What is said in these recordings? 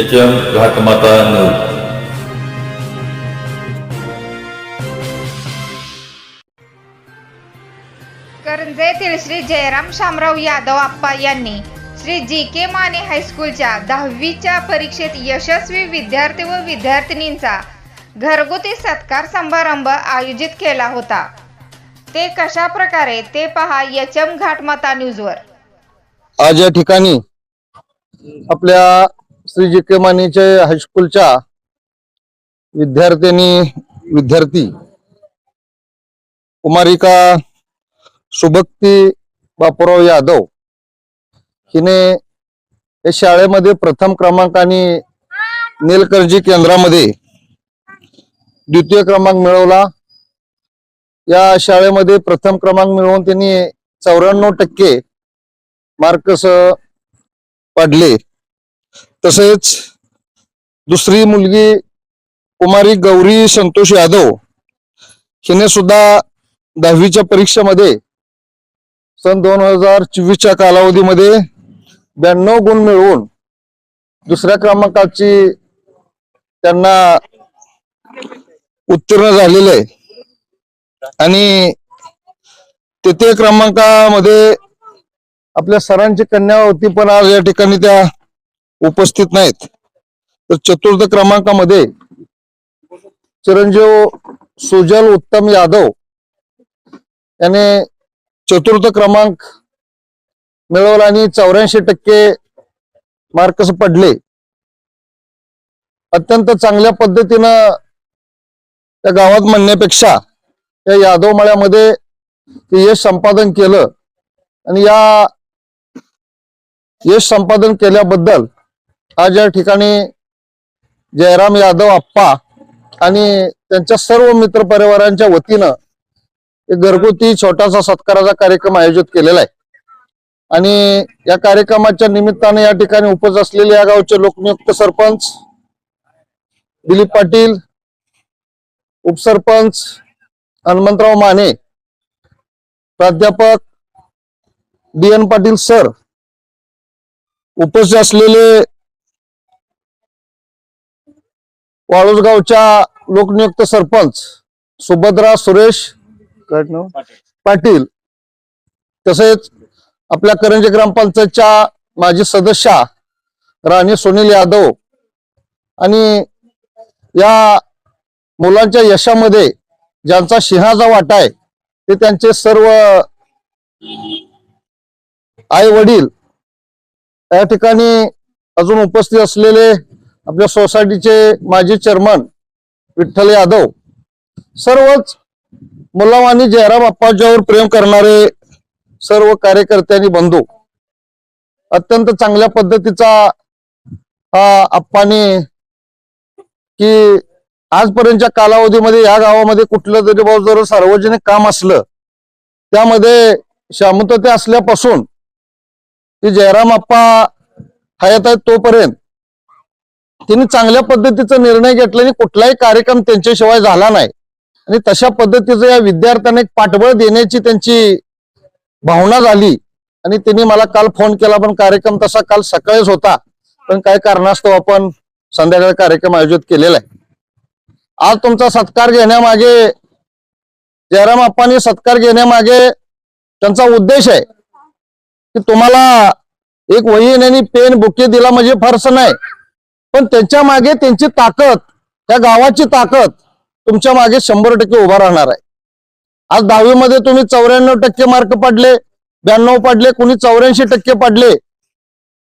H M Ghatmata news Karanje येथील श्री जयराम शामराव यादव आप्पा यांनी. श्री जी के माने हायस्कूलच्या दहावीच्या परीक्षेत यशस्वी विद्यार्थी व विद्यार्थिनींचा घरगुती सत्कार समारंभ आयोजित केला होता. ते कशा प्रकारे ते पहा एच एम घाटमाता न्यूजवर. आज या ठिकाणी आपल्या श्री जी के मानेच्या हायस्कूलच्या विद्यार्थ्यांनी विद्यार्थी कुमारिका सुभक्ती बापूराव यादव हिने या शाळेमध्ये प्रथम क्रमांकाने नेलकर्जी केंद्रामध्ये द्वितीय क्रमांक मिळवला. या शाळेमध्ये प्रथम क्रमांक मिळवून त्यांनी चौऱ्याण्णव टक्के मार्कस पडले. तसेच दुसरी मुलगी कुमारी गौरी संतोष यादव हिने सुद्धा दहावीच्या परीक्षेमध्ये सन दोन हजार चोवीसच्या कालावधीमध्ये ब्याण्णव गुण मिळवून दुसऱ्या क्रमांकाची त्यांना उत्तीर्ण झालेलं आहे. आणि तृतीय क्रमांकामध्ये आपल्या सरांची कन्या होती पण आज या ठिकाणी त्या उपस्थित नाहीत. तर चतुर्थ क्रमांकामध्ये चिरंजीव सुजल उत्तम यादव याने चतुर्थ क्रमांक मिळवला आणि चौऱ्याऐंशी टक्के मार्क्स पडले. अत्यंत चांगल्या पद्धतीनं त्या गावात म्हणण्यापेक्षा या यादव मळ्यामध्ये ते यश संपादन केलं. आणि या यश संपादन केल्याबद्दल आज या ठिकाणी जयराम यादव आप्पा आणि त्यांच्या सर्व मित्र परिवारांच्या वतीनं एक घरगुती छोटासा सत्काराचा कार्यक्रम आयोजित केलेला आहे. आणि या कार्यक्रमाच्या निमित्ताने या ठिकाणी उपस्थित असलेले या गावचे लोकनियुक्त सरपंच दिलीप पाटील उपसरपंच हनुमंतराव माने प्राध्यापक डी एन पाटील सर उपस्थित असलेले वाळूसगावच्या लोकनियुक्त सरपंच सुभद्रा सुरेश पाटील तसेच आपल्या करंजी ग्रामपंचायतच्या माजी सदस्या राणी सुनील यादव आणि या मुलांच्या यशामध्ये ज्यांचा सिंहाचा वाटा आहे ते त्यांचे सर्व आई वडील या ठिकाणी अजून उपस्थित असलेले आपल्या सोसायटीचे माजी चेअरमन विठ्ठल यादव सर्वच मुलावानी जयराम अप्पाजीवर प्रेम करणारे सर्व कार्यकर्ते आणि बंधू अत्यंत चांगल्या पद्धतीचा हा अप्पाने की आजपर्यंतच्या कालावधीमध्ये या गावामध्ये कुठलं तरी बाबा जर सार्वजनिक काम असलं त्यामध्ये शांतता असल्यापासून की जयराम अप्पा हयात आहेत तोपर्यंत त्यांनी चांगल्या पद्धतीचा निर्णय घेतला आणि कुठलाही कार्यक्रम त्यांच्याशिवाय झाला नाही. आणि तशा पद्धतीचं या विद्यार्थ्यांना एक पाठबळ देण्याची त्यांची भावना झाली. आणि त्यांनी मला काल फोन केला पण कार्यक्रम तसा काल सकाळीच होता. पण काय कारणास्तव आपण संध्याकाळी कार्यक्रम आयोजित केलेला आहे. आज तुमचा सत्कार घेण्यामागे जयराम अप्पांनी सत्कार घेण्यामागे त्यांचा उद्देश आहे की तुम्हाला एक वहीन आणि पेन बुके दिला म्हणजे फारसं नाही. पण त्यांच्या मागे त्यांची ताकद त्या गावाची ताकद तुमच्या मागे शंभर टक्के उभा राहणार आहे. आज दहावीमध्ये तुम्ही चौऱ्याण्णव टक्के मार्क पडले ब्याण्णव पडले कुणी चौऱ्याऐंशी टक्के पडले.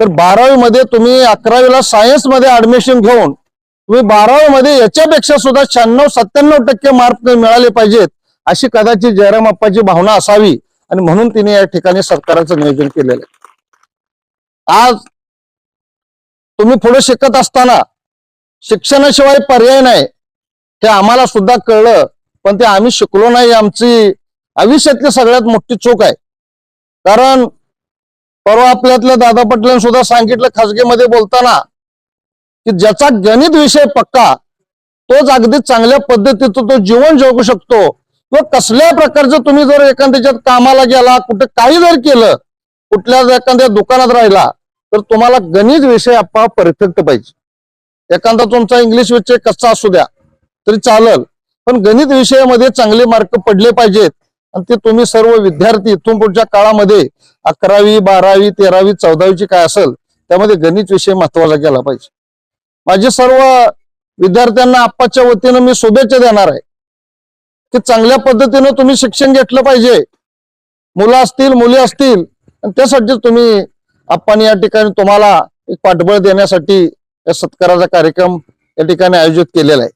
तर बारावी मध्ये तुम्ही अकरावीला सायन्समध्ये ऍडमिशन घेऊन तुम्ही बारावी मध्ये याच्यापेक्षा सुद्धा शहाण्णव सत्त्याण्णव टक्के मार्क मिळाले पाहिजेत अशी कदाचित जयराम अप्पाची भावना असावी. आणि म्हणून तिने या ठिकाणी सरकाराचं नियोजन केलेलं आहे. आज तुम्ही पुढे शिकत असताना शिक्षणाशिवाय पर्याय नाही हे आम्हाला सुद्धा कळलं पण ते आम्ही शिकलो नाही. आमची आयुष्यातली सगळ्यात मोठी चूक आहे. कारण परवा आपल्यातल्या दादा पटलांनी सुद्धा सांगितलं खासगीमध्ये बोलताना की ज्याचा गणित विषय पक्का तोच अगदी चांगल्या पद्धतीचं तो जीवन जगू शकतो. किंवा कसल्या प्रकारचं तुम्ही जर एखाद्याच्यात कामाला गेला कुठे काही जर केलं कुठल्या एखाद्या दुकानात राहिला तर तुम्हाला गणित विषय आप्पा परफेक्ट पाहिजे. एखादा तुमचा इंग्लिश विषय कच्चा असू द्या तरी चालल. पण गणित विषयामध्ये चांगले मार्क पडले पाहिजेत. आणि ते तुम्ही सर्व विद्यार्थी इथून पुढच्या काळामध्ये अकरावी बारावी तेरावी चौदावीची काय असेल त्यामध्ये गणित विषय महत्त्वाचा गेला पाहिजे. माझे सर्व विद्यार्थ्यांना आप्पाच्या वतीनं मी शुभेच्छा देणार आहे. की चांगल्या पद्धतीनं तुम्ही शिक्षण घेतलं पाहिजे. मुलं असतील मुली असतील आणि त्यासाठी तुम्ही आपण या ठिकाणी तुम्हाला एक पाठबळ देण्यासाठी या सत्काराचा कार्यक्रम या ठिकाणी आयोजित केलेला आहे.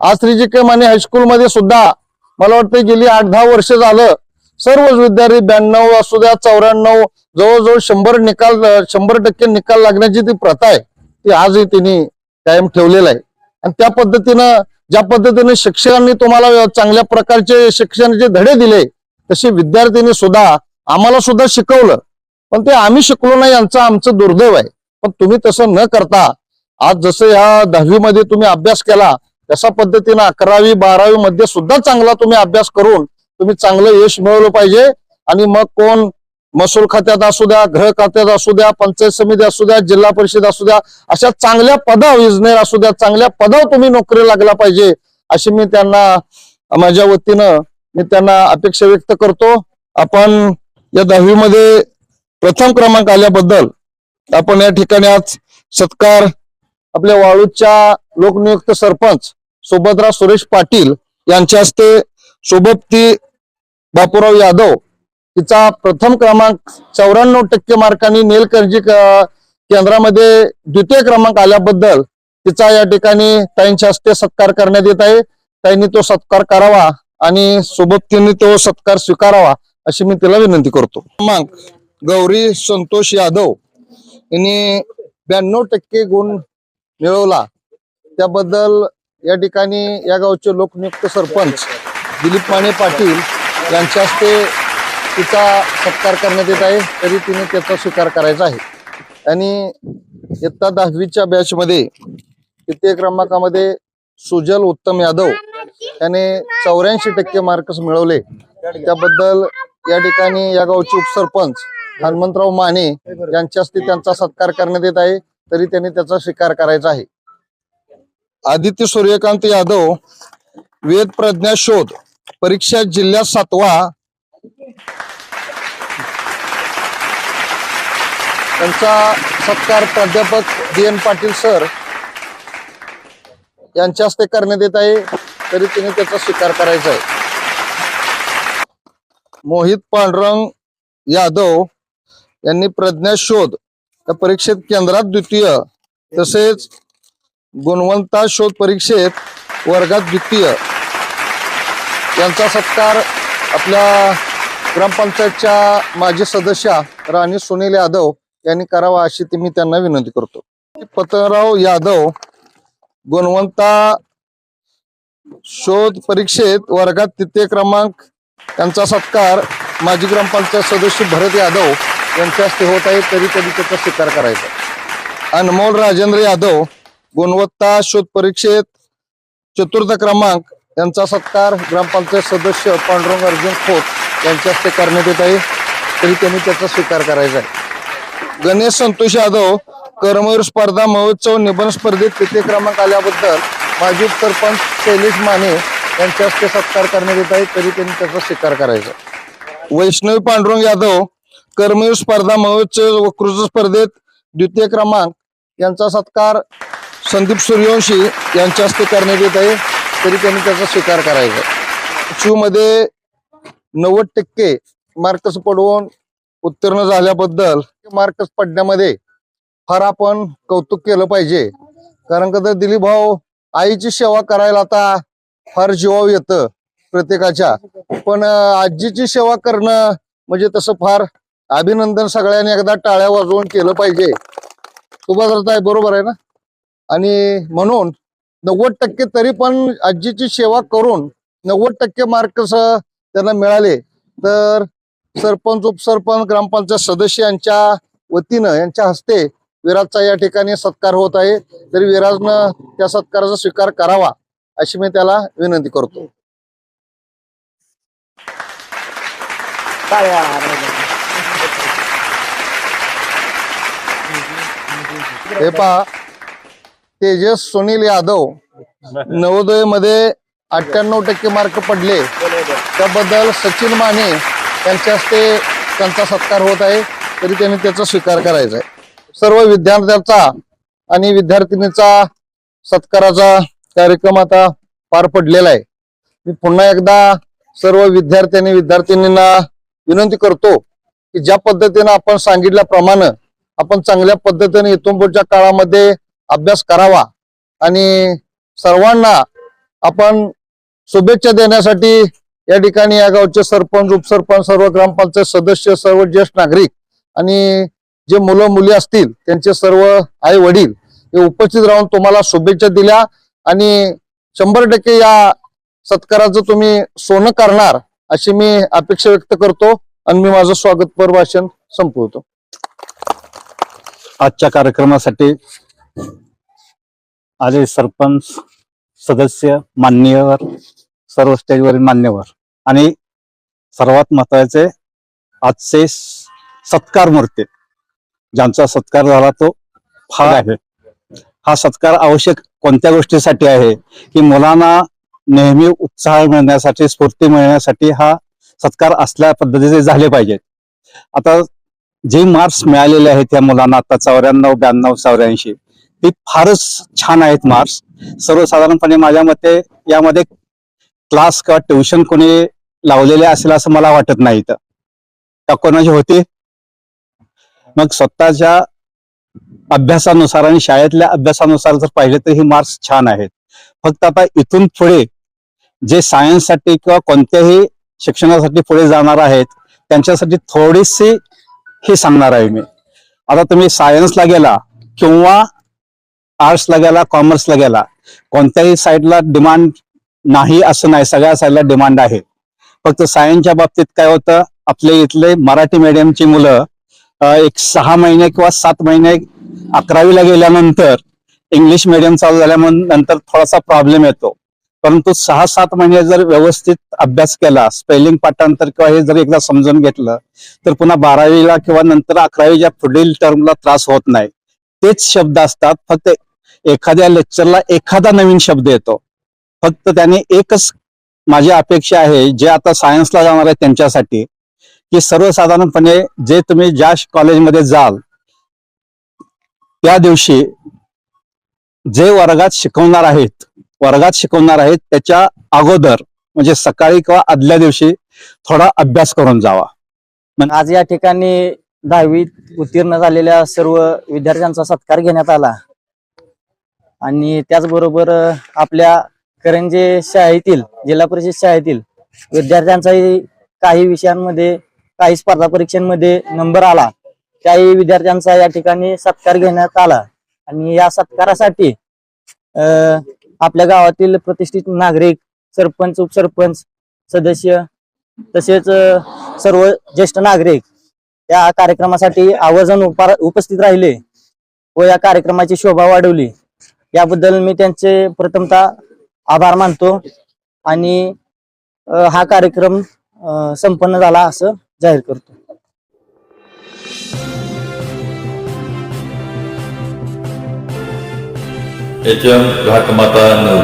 आज श्री जी के माने हायस्कूलमध्ये सुद्धा मला वाटतं गेली आठ दहा वर्ष झालं सर्वच विद्यार्थी ब्याण्णव असू द्या चौऱ्याण्णव जवळजवळ शंभर निकाल शंभर टक्के निकाल लागण्याची ती प्रथा आहे ती आजही तिने कायम ठेवलेलं आहे. आणि त्या पद्धतीनं ज्या पद्धतीने शिक्षकांनी तुम्हाला चांगल्या प्रकारचे शिक्षणाचे धडे दिले तसे विद्यार्थ्यांनी सुद्धा आम्हाला सुद्धा शिकवलं. पण ते आम्ही शिकलो नाही यांचं आमचं दुर्दैव आहे. पण तुम्ही तसं न करता आज जसं या दहावीमध्ये तुम्ही अभ्यास केला तशा पद्धतीनं अकरावी बारावी मध्ये सुद्धा चांगला तुम्ही अभ्यास करून तुम्ही चांगलं यश मिळवलं पाहिजे. आणि मग कोण महसूल खात्यात असू द्या गृह खात्यात असू द्या पंचायत समिती असू द्या जिल्हा परिषद असू द्या अशा चांगल्या पदाव इंजिनियर असू द्या चांगल्या पदाव तुम्ही नोकरी लागला पाहिजे अशी मी त्यांना माझ्या वतीनं मी त्यांना अपेक्षा व्यक्त करतो. आपण या दहावीमध्ये प्रथम क्रमांक आल्याबद्दल आपण या ठिकाणी आज सत्कार आपल्या वाळूच्या लोकनियुक्त सरपंच सुभद्रा सुरेश पाटील यांच्या हस्ते शोभप्ती बापूराव यादव तिचा प्रथम क्रमांक चौऱ्याण्णव टक्के मार्कांनी नेलकर्जी केंद्रामध्ये द्वितीय क्रमांक आल्याबद्दल तिचा या ठिकाणी ताईंच्या हस्ते सत्कार करण्यात येत आहे. ताईंनी तो सत्कार करावा आणि सोबतीने तो सत्कार स्वीकारावा अशी मी तिला विनंती करतो. क्रमांक गौरी संतोष यादव यांनी ब्याण्णव टक्के गुण मिळवला. त्याबद्दल या ठिकाणी या गावचे लोकनियुक्त सरपंच दिलीप माने पाटील यांच्या हस्ते तिचा सत्कार करण्यात येत आहे. तरी तिने त्याचा स्वीकार करायचा आहे. आणि इयत्ता दहावीच्या बॅच मध्ये तृतीय क्रमांकामध्ये सुजल उत्तम यादव याने चौऱ्याऐंशी टक्के मार्क्स मिळवले. त्याबद्दल या ठिकाणी या गावचे उपसरपंच हनुमंतराव माने यांच्या हस्ते त्यांचा सत्कार करण्यात येत आहे तरी त्यांनी त्याचा स्वीकार करायचा आहे. आदित्य सूर्यकांत यादव वेद प्रज्ञा शोध परीक्षा जिल्ह्यात सातवा. त्यांचा सत्कार प्राध्यापक डी एन पाटील सर यांच्या हस्ते करण्यात येत आहे तरी तिने त्याचा स्वीकार करायचा आहे. मोहित पांडुरंग यादव यांनी प्रज्ञा शोध या परीक्षेत केंद्रात द्वितीय तसेच गुणवंता शोध परीक्षेत वर्गात द्वितीय. यांचा सत्कार आपल्या ग्रामपंचायतच्या माजी सदस्या राणी सुनील यादव यांनी करावा अशी ती मी त्यांना विनंती करतो. पतराव यादव गुणवंता शोध परीक्षेत वर्गात तृतीय क्रमांक यांचा सत्कार माजी ग्रामपंचायत सदस्य भरत यादव यांच्या हस्ते होत आहे तरी कधी त्याचा स्वीकार करायचा. अनमोल राजेंद्र यादव गुणवत्ता शोध परीक्षेत चतुर्थ क्रमांक यांचा सत्कार ग्रामपंचायत सदस्य पांडुरंग अर्जुन खोत यांच्या हस्ते करण्यात येत आहे. तरी त्यांनी त्याचा स्वीकार करायचा आहे. गणेश संतोष यादव करमयूर स्पर्धा महोत्सव निबंध स्पर्धेत तृतीय क्रमांक आल्याबद्दल माजी सरपंच शैलेश माने यांच्या हस्ते सत्कार करण्यात येत आहे. तरी त्यांनी त्याचा स्वीकार करायचा वैष्णवी पांडुरंग यादव करमयूर स्पर्धा महोत्सव वक्तृत्व स्पर्धेत द्वितीय क्रमांक. यांचा सत्कार संदीप सूर्यवंशी यांच्या हस्ते करण्यात येत आहे. तरी त्यांनी त्याचा स्वीकार करायचा शिवमध्ये नव्वद टक्के मार्कस पडवून उत्तीर्ण झाल्याबद्दल मार्कस पडण्यामध्ये फार आपण कौतुक केलं पाहिजे. कारण का तर दिलीप भाऊ आईची सेवा करायला आता फार जीवाव येतं प्रत्येकाच्या. पण आजीची सेवा करणं म्हणजे तसं फार अभिनंदन सगळ्यांनी एकदा टाळ्या वाजवून केलं पाहिजे. सुभाष आहे बरोबर आहे ना? आणि म्हणून नव्वद टक्के तरी पण आजीची सेवा करून नव्वद टक्के मार्क्स त्यांना मिळाले. तर सरपंच उपसरपंच ग्रामपंचायत सदस्य यांच्या वतीनं यांच्या हस्ते विराजचा या ठिकाणी सत्कार होत आहे. तरी विराजनं त्या सत्काराचा स्वीकार करावा अशी मी त्याला विनंती करतो. हे पहा. तेजस सुनील यादव नवोदयमध्ये अठ्ठ्याण्णव टक्के मार्क पडले. त्याबद्दल सचिन माने यांच्या हस्ते त्यांचा सत्कार होत आहे. तरी त्यांनी त्याचा स्वीकार करायचा आहे. सर्व विद्यार्थ्यांचा आणि विद्यार्थिनीचा सत्काराचा कार्यक्रम आता पार पडलेला आहे. मी पुन्हा एकदा सर्व विद्यार्थी आणि विद्यार्थिनींना विनंती करतो की ज्या पद्धतीनं आपण सांगितल्याप्रमाणे आपण चांगल्या पद्धतीने इथून पुढच्या काळामध्ये अभ्यास करावा. आणि सर्वांना आपण शुभेच्छा देण्यासाठी या ठिकाणी या गावचे सरपंच उपसरपंच सर्व ग्रामपंचायत सदस्य सर्व ज्येष्ठ नागरिक आणि जे मुलं मुली असतील त्यांचे सर्व आई वडील हे उपस्थित राहून तुम्हाला शुभेच्छा दिल्या. आणि शंभर टक्के या सत्काराचं तुम्ही सोनं करणार अशी मी अपेक्षा व्यक्त करतो. आणि मी माझं स्वागतपर भाषण संपवतो. आजच्या कार्यक्रमासाठी आले सरपंच सदस्य मान्यवर सर्व स्टेजवरील मान्यवर आणि सर्वात महत्त्वाचे आजचे सत्कार मूर्ती. ज्यांचा सत्कार झाला तो फार आहे. हा सत्कार आवश्यक कोणत्या गोष्टीसाठी आहे? की मुलांना नेहमी उत्साह मिळण्यासाठी स्फूर्ती मिळण्यासाठी हा सत्कार असल्या पद्धतीचे झाले पाहिजेत. आता जे मार्क्स मिळालेले आहेत त्या मुलांना आता चौऱ्याण्णव ब्याण्णव चौऱ्याऐंशी ती फारच छान आहेत मार्क्स सर्वसाधारणपणे माझ्या मते यामध्ये क्लास किंवा ट्युशन कोणी लावलेले असेल असं मला वाटत नाही इथं. त्या कोणाचे होती? मग स्वतःच्या अभ्यासानुसार आणि शाळेतल्या अभ्यासानुसार जर पाहिले तर हे मार्क्स छान आहेत. फक्त आता इथून पुढे जे सायन्ससाठी किंवा कोणत्याही शिक्षणासाठी पुढे जाणार आहेत त्यांच्यासाठी थोडीशी हे सांगणार आहे मी. आता तुम्ही सायन्सला गेला किंवा आर्ट्सला गेला कॉमर्सला गेला कोणत्याही साईडला डिमांड नाही असं नाही. सगळ्या साईडला डिमांड आहे. फक्त सायन्सच्या बाबतीत काय होतं? आपले इथले मराठी मीडियमची मुलं एक सहा महिने किंवा सात महिने अकरावीला गेल्यानंतर इंग्लिश मीडियम चालू झाल्यामुळे नंतर थोडासा प्रॉब्लेम येतो. परंतु सहा सात महिने जर व्यवस्थित अभ्यास केला स्पेलिंग पाठांतर किंवा हे जर एकदा समजून घेतलं तर पुन्हा बारावीला किंवा नंतर अकरावीच्या पुढील टर्मला त्रास होत नाही. तेच शब्द असतात फक्त एखाद्या लेक्चरला एखादा नवीन शब्द येतो. फक्त त्याने एकच माझी अपेक्षा आहे जे आता सायन्सला जाणार आहे त्यांच्यासाठी की सर्वसाधारणपणे जे तुम्ही ज्या कॉलेजमध्ये जाल त्या दिवशी जे वर्गात शिकवणार आहेत वर्गात शिकवणार आहेत त्याच्या अगोदर म्हणजे सकाळी किंवा आदल्या दिवशी थोडा अभ्यास करून जावा. आज या ठिकाणी दहावीत उत्तीर्ण झालेल्या सर्व विद्यार्थ्यांचा सत्कार घेण्यात आला. आणि त्याचबरोबर आपल्या करंजे शाळेतील जिल्हा परिषद शाळेतील विद्यार्थ्यांचाही काही विषयांमध्ये काही स्पर्धा परीक्षांमध्ये नंबर आला. त्याही विद्यार्थ्यांचा या ठिकाणी सत्कार घेण्यात आला. आणि या सत्कारासाठी आपल्या गावातील प्रतिष्ठित नागरिक सरपंच उपसरपंच सदस्य तसेच सर्व ज्येष्ठ नागरिक या कार्यक्रमासाठी आवर्जून उपस्थित राहिले व या कार्यक्रमाची शोभा वाढवली. याबद्दल मी त्यांचे प्रथमतः आभार मानतो आणि हा कार्यक्रम संपन्न झाला असं जाहीर करतो. एच एम घाटमाता नऊ